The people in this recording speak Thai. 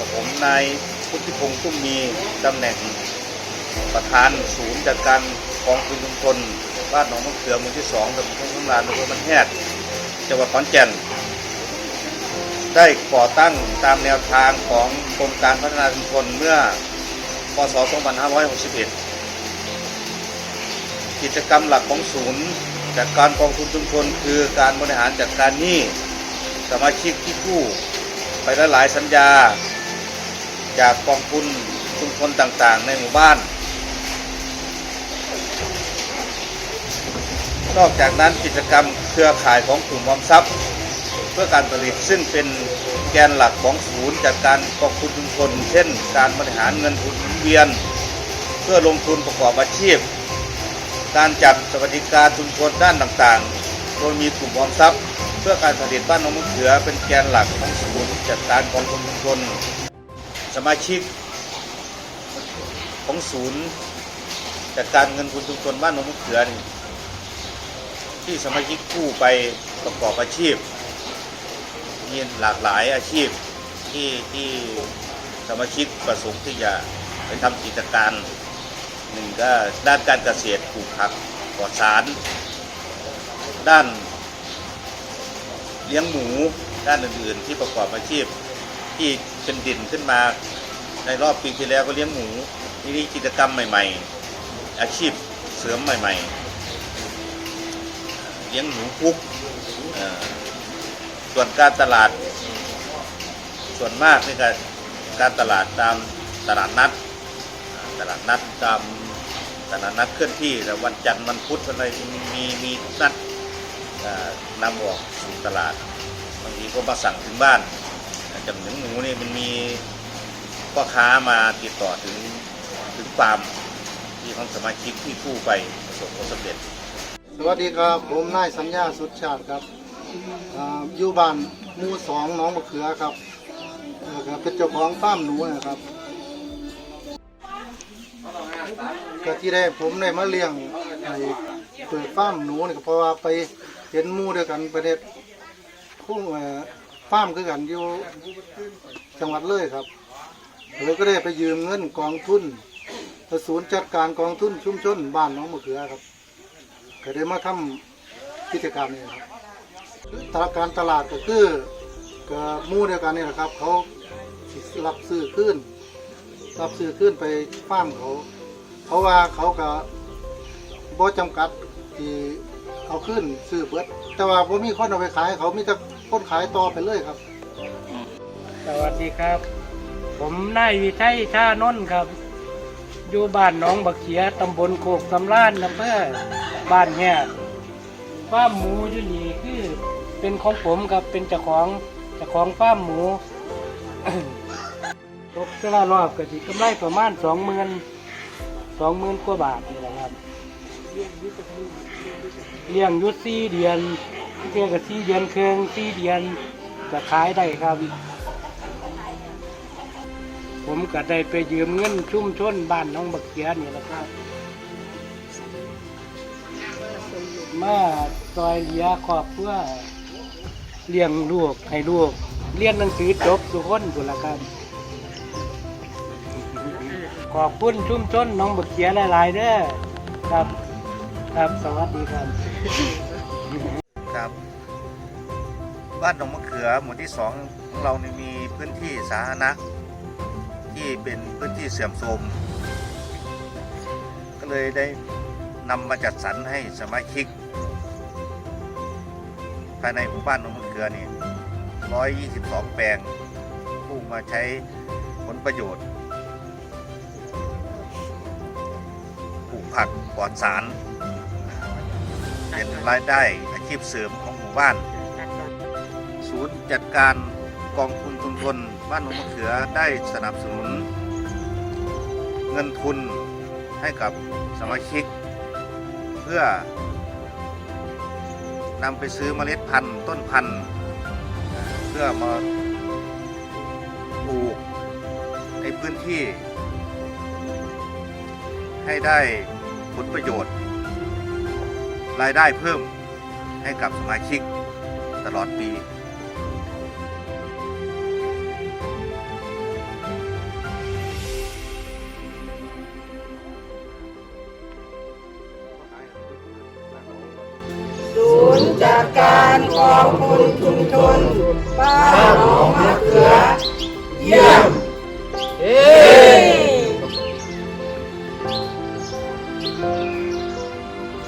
ครับ ผมนายพุทธิพงษ์ตุ้มมีตำแหน่งประธานศูนย์จัดการกองทุนชุมชนบ้านหนองมะเขือหมู่ที่สองตำบลทุ่งสำราญอำเภอมันแฮดจังหวัดขอนแก่น ได้ก่อตั้งตามแนวทางของกรมการพัฒนาชุมชนเมื่อพศ 2561 กิจกรรมหลักของศูนย์จัดการกองทุนชุมชนคือการบริหารจัดการหนี้ สมาชิกที่กู้ไปลหลายสัญญา จากกองทุนชุมชนต่างๆ ในหมู่บ้าน นอกจากนั้นกิจกรรมเครือข่ายของกลุ่มออมทรัพย์ เพื่อการผลิตซึ่งเป็นแกนหลักของศูนย์จัดการกองทุนชุมชน เช่น การบริหารเงินทุนเวียน เพื่อลงทุนประกอบอาชีพ การจัดสวัสดิการชุมชนด้านต่างๆ โดยมีกลุ่มออมทรัพย์ พื่อการผลิตบ้านนมเขือเป็นแกนหลักของศูนย์จัดการกองทุนชุมชนสมาชิกของศูนย์จัดการเงินทุนชุมชนบ้านนมเขือนที่สมาชิกกู้ไปประกอบอาชีพมีหลากหลายอาชีพที่ที่สมาชิกประสงค์ที่จะไปทำกิจการหนึ่งก็ด้านการเกษตรปลูกผักปลอดสาร ด้าน เลี้ยงหมูด้านอื่น ๆ ที่ประกอบอาชีพ ที่เป็นดินขึ้นมา ในรอบปีที่แล้วก็เลี้ยงหมูนี่นี่กิจกรรมใหม่ ๆ อาชีพเสริมใหม่ ๆ เลี้ยงหนูพุกส่วนการตลาด ส่วนมากนี่ก็การตลาดตามตลาดนัด ตลาดนัดตามตลาดนัดเคลื่อนที่แต่วันจันทร์วันพุธอะไรมีมีทุกนัด นำออกสู่ตลาดบางทีก็มาสั่งถึงบ้านอ่าจำถึงหนูนี่มันมีพ่อค้ามาติดต่อถึงถึงฟาร์มที่ของสมาชิกที่กู้ไปประสบผลสำเร็จ สวัสดีครับ ผมนายสัญญาสุดชาติครับอ่าอยู่บ้านหมู่สองหน้องมะเขือครับเออครับเป็นเจ้าของฟาร์มหนูนะครับก็ที่ได้ผมได้มาเลี้ยงไอ้เปิดฟาร์มหนูนี่ก็เพราะว่าไป เห็นมู่ด้วยกันประเทศคู่เอ่อฟาร์มคือกันอยู่จังหวัดเลยครับเลยก็ได้ไปยืมเงินกองทุนศูนย์จัดการกองทุนชุมชนบ้านน้องมะเขือครับก็ได้มาทำกิจกรรมนี้ครับตลาดการตลาดก็คือก็มู่เดียวกันนี่แหละครับ เขารับซื้อขึ้น รับซื้อขึ้นไปฟาร์มเขา เพราะว่าเขาก็บ่จำกัดที่ เอาขึ้นซื้อเบิด แต่ว่าผมมีคนเอาไปขายเขามีแต่คนขายต่อไปเลยครับ สวัสดีครับ ผมนายวิชัยชานนท์ครับ อยู่บ้านหนองบักเขียตำบลโคกสำรานอำเภอบ้านแง่ฟาร์มหมูอยู่นี่คือเป็นของผมครับเป็นเจ้าของเจ้าของฟาร์มหมู ตกแต่ละรอบก็สิกำไรประมาณสองหมื่นสองหมื่นกว่าบาทนี่แหละครับ ลี้ยงอยุดสี่เดือนเพียงกับสี่เดือนเครื่องสี่เดือนจะขายได้ครับ ผมก็ได้ไปยืมเงินชุ่มชนบ้านน้องบักเขียนี่แหละครับ มาซอยเหลียครอบเพื่อเลี้ยงลูกให้ลูกเรียนหนังสือจบทุกคนทุละครับขอบคุณชุ่มชนน้องบักเขียหลายๆเด้อครับ ครับ สวัสดีครับ ครับบ้านหนองมะเขือหมู่ที่สองของเรานี่มีพื้นที่สาธารณะที่เป็นพื้นที่เสื่อมโทรมก็เลยได้นำมาจัดสรรให้สมาชิก ภายในหมู่บ้านหนองมะเขือนี่ 122 แปลง ผู้มาใช้ผลประโยชน์ปลูกผักปลอดสาร เป็นรายได้อาชีพเสริมของหมู่บ้าน ศูนย์จัดการกองทุนชุมชนบ้านหนองมะเขือได้สนับสนุน เงินทุนให้กับสมาชิก เพื่อนำไปซื้อเมล็ดพันธุ์ต้นพันธุ์เพื่อมาปลูกในพื้นที่ ให้ได้ผลประโยชน์ รายได้เพิ่มให้กับสมาชิกตลอดปีศูนย์จัดการกองทุนชุมชนบ้า